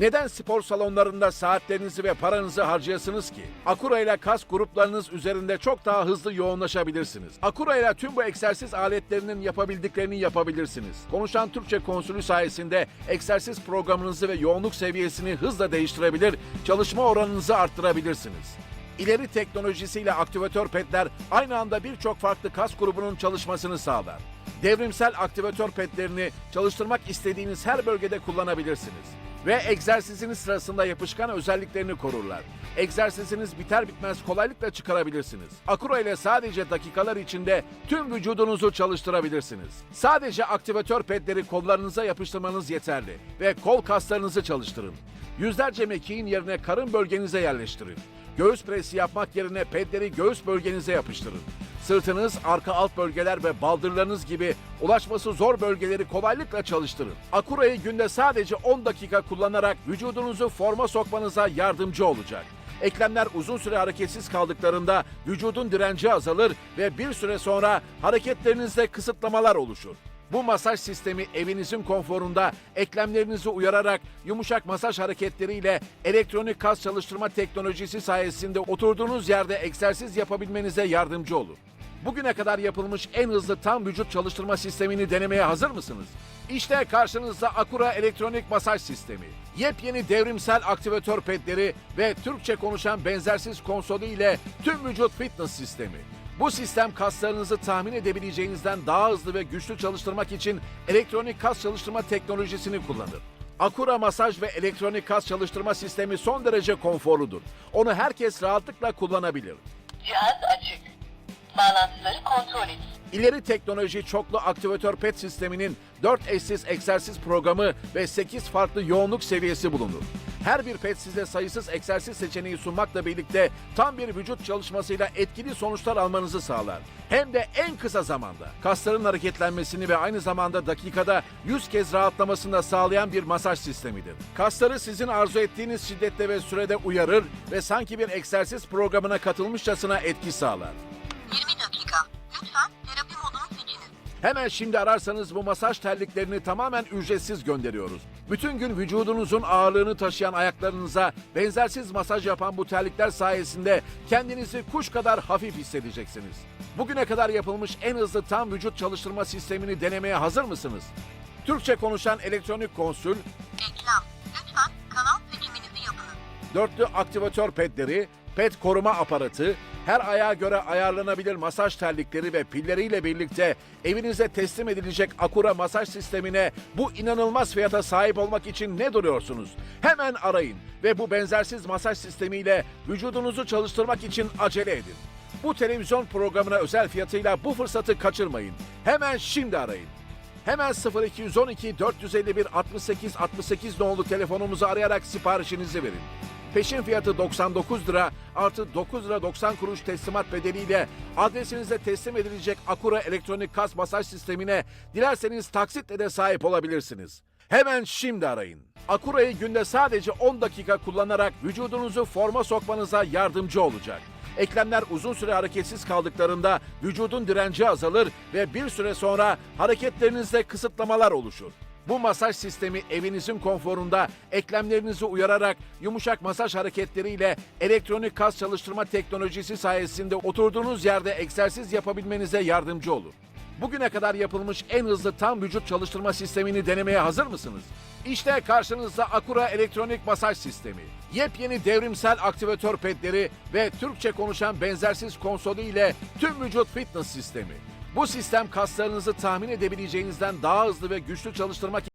Neden spor salonlarında saatlerinizi ve paranızı harcayasınız ki? Akura ile kas gruplarınız üzerinde çok daha hızlı yoğunlaşabilirsiniz. Akura ile tüm bu egzersiz aletlerinin yapabildiklerini yapabilirsiniz. Konuşan Türkçe konsülü sayesinde egzersiz programınızı ve yoğunluk seviyesini hızla değiştirebilir, çalışma oranınızı arttırabilirsiniz. İleri teknolojisiyle aktivatör petler aynı anda birçok farklı kas grubunun çalışmasını sağlar. Devrimsel aktivatör petlerini çalıştırmak istediğiniz her bölgede kullanabilirsiniz. Ve egzersiziniz sırasında yapışkan özelliklerini korurlar. Egzersiziniz biter bitmez kolaylıkla çıkarabilirsiniz. Akura ile sadece dakikalar içinde tüm vücudunuzu çalıştırabilirsiniz. Sadece aktivatör pedleri kollarınıza yapıştırmanız yeterli ve kol kaslarınızı çalıştırın. Yüzlerce mekiğin yerine karın bölgenize yerleştirin. Göğüs presi yapmak yerine pedleri göğüs bölgenize yapıştırın. Sırtınız, arka alt bölgeler ve baldırlarınız gibi ulaşması zor bölgeleri kolaylıkla çalıştırın. Akura'yı günde sadece 10 dakika kullanarak vücudunuzu forma sokmanıza yardımcı olacak. Eklemler uzun süre hareketsiz kaldıklarında vücudun direnci azalır ve bir süre sonra hareketlerinizde kısıtlamalar oluşur. Bu masaj sistemi evinizin konforunda eklemlerinizi uyararak yumuşak masaj hareketleriyle elektronik kas çalıştırma teknolojisi sayesinde oturduğunuz yerde egzersiz yapabilmenize yardımcı olur. Bugüne kadar yapılmış en hızlı tam vücut çalıştırma sistemini denemeye hazır mısınız? İşte karşınızda Akura elektronik masaj sistemi. Yepyeni devrimsel aktivatör pedleri ve Türkçe konuşan benzersiz konsolü ile tüm vücut fitness sistemi. Bu sistem kaslarınızı tahmin edebileceğinizden daha hızlı ve güçlü çalıştırmak için elektronik kas çalıştırma teknolojisini kullanır. Akura masaj ve elektronik kas çalıştırma sistemi son derece konforludur. Onu herkes rahatlıkla kullanabilir. Cihaz açık. Bağlantıları kontrol et. İleri teknoloji çoklu aktivatör pet sisteminin 4 eşsiz egzersiz programı ve 8 farklı yoğunluk seviyesi bulunur. Her bir pet size sayısız egzersiz seçeneği sunmakla birlikte tam bir vücut çalışmasıyla etkili sonuçlar almanızı sağlar. Hem de en kısa zamanda. Kasların hareketlenmesini ve aynı zamanda dakikada 100 kez rahatlamasını da sağlayan bir masaj sistemidir. Kasları sizin arzu ettiğiniz şiddette ve sürede uyarır ve sanki bir egzersiz programına katılmışçasına etki sağlar. 20 dakika. Lütfen terapi modunu seçiniz. Hemen şimdi ararsanız bu masaj terliklerini tamamen ücretsiz gönderiyoruz. Bütün gün vücudunuzun ağırlığını taşıyan ayaklarınıza benzersiz masaj yapan bu terlikler sayesinde kendinizi kuş kadar hafif hissedeceksiniz. Bugüne kadar yapılmış en hızlı tam vücut çalıştırma sistemini denemeye hazır mısınız? Türkçe konuşan elektronik konsül, Eklem. Lütfen kanal seçiminizi yapınız. dörtlü aktivatör pedleri, ped koruma aparatı, her ayağa göre ayarlanabilir masaj terlikleri ve pilleriyle birlikte evinize teslim edilecek Akura masaj sistemine bu inanılmaz fiyata sahip olmak için ne duruyorsunuz? Hemen arayın ve bu benzersiz masaj sistemiyle vücudunuzu çalıştırmak için acele edin. Bu televizyon programına özel fiyatıyla bu fırsatı kaçırmayın. Hemen şimdi arayın. Hemen 0212 451 68 68 nolu telefonumuzu arayarak siparişinizi verin. Peşin fiyatı 99 lira artı 9 lira 90 kuruş teslimat bedeliyle adresinize teslim edilecek Akura elektronik kas masaj sistemine dilerseniz taksitle de sahip olabilirsiniz. Hemen şimdi arayın. Akura'yı günde sadece 10 dakika kullanarak vücudunuzu forma sokmanıza yardımcı olacak. Eklemler uzun süre hareketsiz kaldıklarında vücudun direnci azalır ve bir süre sonra hareketlerinizde kısıtlamalar oluşur. Bu masaj sistemi evinizin konforunda eklemlerinizi uyararak yumuşak masaj hareketleriyle elektronik kas çalıştırma teknolojisi sayesinde oturduğunuz yerde egzersiz yapabilmenize yardımcı olur. Bugüne kadar yapılmış en hızlı tam vücut çalıştırma sistemini denemeye hazır mısınız? İşte karşınızda Akura elektronik masaj sistemi. Yepyeni devrimsel aktivatör pedleri ve Türkçe konuşan benzersiz konsolü ile tüm vücut fitness sistemi. Bu sistem kaslarınızı tahmin edebileceğinizden daha hızlı ve güçlü çalıştırmak